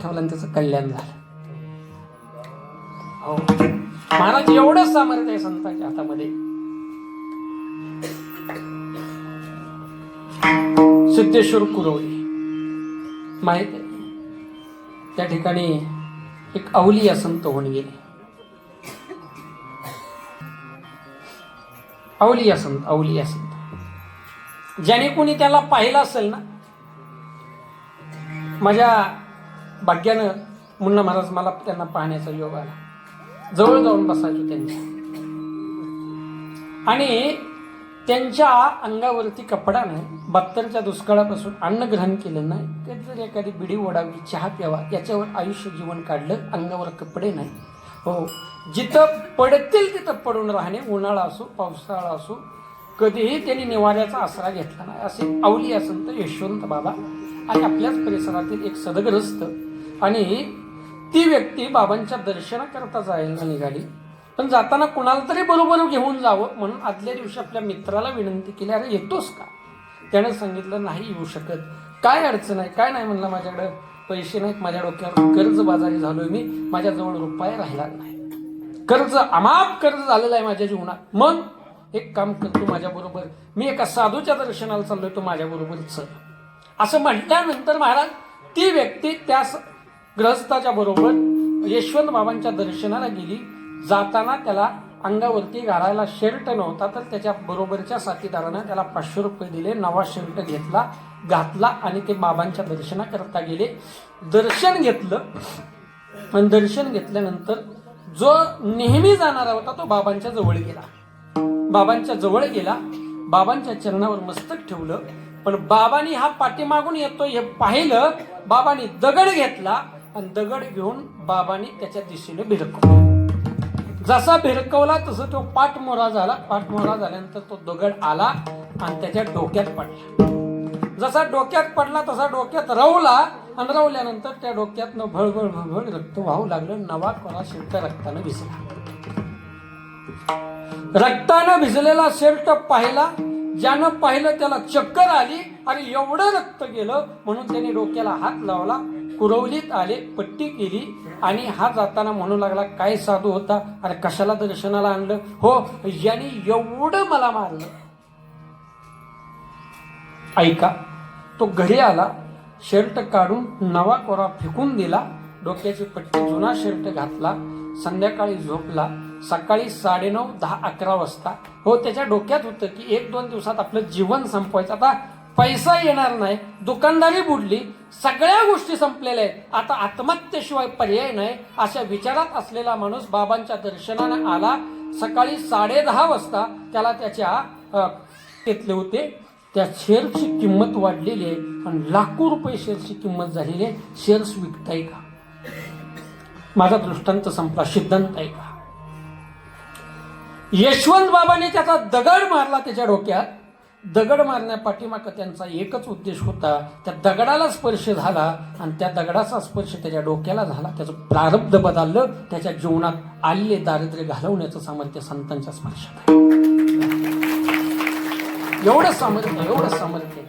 ठेवलं आणि त्याचं कल्याण झालं. हो महाराज एवढंच सामर्थ्य आहे संतांच्या हातामध्ये. सिद्धेश्वर कुरवली माहीत आहे? त्या ठिकाणी एक अवली संत होऊन गेले. अवली संत अवली संत ज्याने कोणी त्याला पाहिलं असेल ना माझ्या भाग्यानं मुन्ना महाराज मला त्यांना पाहण्याचा योग आला. जवळ जाऊन बसायचो त्यांच्या आणि त्यांच्या अंगावरती कपडानं बत्तरच्या दुष्काळापासून अन्न ग्रहण केलं नाही. ते जर एखादी बिडी ओढावी चहा प्यावा याच्यावर आयुष्य जीवन काढलं अंगावर कपडे नाही. हो जिथं पडतील तिथं पडून राहणे उन्हाळा असो पावसाळा असो कधीही त्यांनी निवाऱ्याचा आसरा घेतला नाही. असे अवली असंत यशवंत बाबा आणि आपल्याच परिसरातील एक सदग्रस्त आणि ती व्यक्ती बाबांच्या दर्शनाकरता जायला निघाली. पण जाताना कुणाला तरी बरोबर घेऊन जावं म्हणून आदल्या दिवशी आपल्या मित्राला विनंती केली अरे येतोस का? त्याने सांगितलं नाही येऊ शकत. काय अडचण आहे? काय नाही? म्हणलं माझ्याकडे पैसे नाहीत. माझ्या डोक्यावर कर्ज बाजारी झालोय मी. माझ्याजवळ रुपये राहिला नाही. कर्ज अमाप कर्ज झालेलं आहे माझ्या जीवनात. मग एक काम करतो माझ्याबरोबर मी एका साधूच्या दर्शनाला चाललोय तो माझ्याबरोबर चल. असं म्हटल्यानंतर महाराज ती व्यक्ती त्या ग्रहस्थाच्या बरोबर यशवंत बाबांच्या दर्शनाला गेली. जाताना त्याला अंगावरती घालायला शर्ट नव्हता तर त्याच्या बरोबरच्या साथीदारानं त्याला पाचशे रुपये दिले नवा शर्ट घेतला घातला आणि ते बाबांच्या दर्शनाकरता गेले. दर्शन घेतलं. आणि दर्शन घेतल्यानंतर जो नेहमी जाणारा होता तो बाबांच्या जवळ गेला. बाबांच्या जवळ गेला. बाबांच्या चरणावर मस्तक ठेवलं. पण बाबांनी हा पाठीमागून येतो हे पाहिलं. बाबांनी दगड घेतला. आणि दगड घेऊन बाबांनी त्याच्या दिशेने भिरकवला. जसा भिरकवला तसं तो पाठमोरा झाला. पाठमोरा झाल्यानंतर तो दगड आला आणि त्याच्या डोक्यात पडला. जसा डोक्यात पडला तसा डोक्यात रवला आणि रवल्यानंतर त्या डोक्यातनं भळभळ भळभळ रक्त वाहू लागलं. नवा कोरा शिल्क रक्तानं भिजला. रक्तानं भिजलेला शर्ट पाहिला. ज्यानं पाहिलं त्याला चक्कर आली आणि एवढं रक्त गेलं म्हणून त्याने डोक्याला हात लावला. कुरवलीत आले पट्टी केली आणि हा जाताना म्हणू लागला काय साधू होता? अरे कशाला दर्शनाला आणलं? हो याने एवढं मला मारलं. ऐका तो घरी आला शर्ट काढून नवा कोरा फेकून दिला डोक्याची पट्टी जुना शर्ट घातला संध्याकाळी झोपला सकाळी साडेनऊ दहा अकरा वाजता. हो त्याच्या डोक्यात होतं की एक दोन दिवसात आपलं जीवन संपवायचं. आता पैसा येणार नाही दुकानदारी बुडली सगळ्या गोष्टी संपलेल्या आहेत. आता आत्महत्येशिवाय पर्याय नाही अशा विचारात असलेला माणूस बाबांच्या दर्शनानं आला. सकाळी साडे दहा वाजता त्याला त्याच्या घेतले होते. त्या शेअरची किंमत वाढलेली आहे आणि लाखो रुपये शेअरची किंमत झालेली आहे. शेअर्स विकताय का? माझा दृष्टांत संपला. सिद्धांत आहे का? यशवंत बाबाने त्याचा दगड मारला त्याच्या डोक्यात. दगड मारण्या पाठीमागं त्यांचा एकच उद्देश होता त्या दगडाला स्पर्श झाला आणि त्या दगडाचा स्पर्श त्याच्या डोक्याला झाला. त्याचं प्रारब्ध बदललं त्याच्या जीवनात आलेले दारिद्र्य घालवण्याचं सामर्थ्य संतांच्या स्पर्शात आहे. एवढं सामर्थ्य एवढं सामर्थ्य.